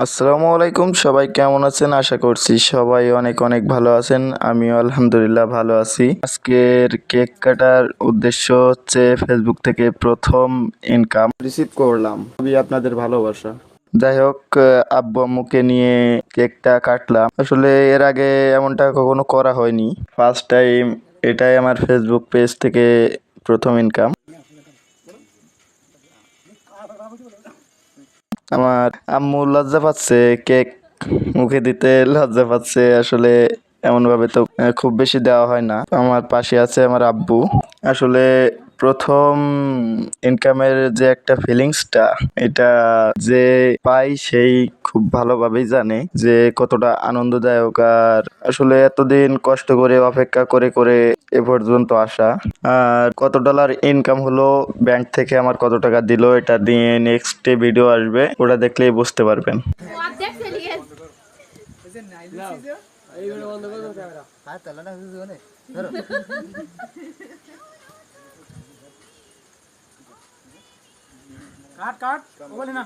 আসসালামু আলাইকুম, সবাই কেমন আছেন? আশা করছি সবাই অনেক অনেক ভালো আছেন। আমিও আলহামদুলিল্লাহ ভালো আছি। আজকের কেক কাটার উদ্দেশ্য হচ্ছে ফেসবুক থেকে প্রথম ইনকাম রিসিভ করলাম। খুবই আপনাদের ভালোবাসা। যাই হোক, আব্বু আম্মুকে নিয়ে কেকটা কাটলাম। আসলে এর আগে এমনটা কখনো করা হয়নি। ফার্স্ট টাইম এটাই আমার ফেসবুক পেজ থেকে প্রথম ইনকাম আমার আম্মু লজ্জা পাচ্ছে, কেক মুখে দিতে লজ্জা পাচ্ছে, আসলে এমনভাবে তো খুব বেশি দেওয়া হয় না। আমার পাশে আছে আমার আব্বু। আসলে প্রথম ইনকামের যে একটা ফিলিংসটা এটা যে পাই সেই খুব ভালোভাবেই জানে যে কতটা আনন্দদায়ক আর আসলে এতদিন কষ্ট করে, অপেক্ষা করে করে এ পর্যন্ত আসা। আর কত ডলার ইনকাম হলো ব্যাংক থেকে আমার কত টাকা দিল, এটা দিয়ে নেক্সট ভিডিও আসবে, ওটা দেখলেই বুঝতে পারবেন। অর্ধেক काट काट वो लेना।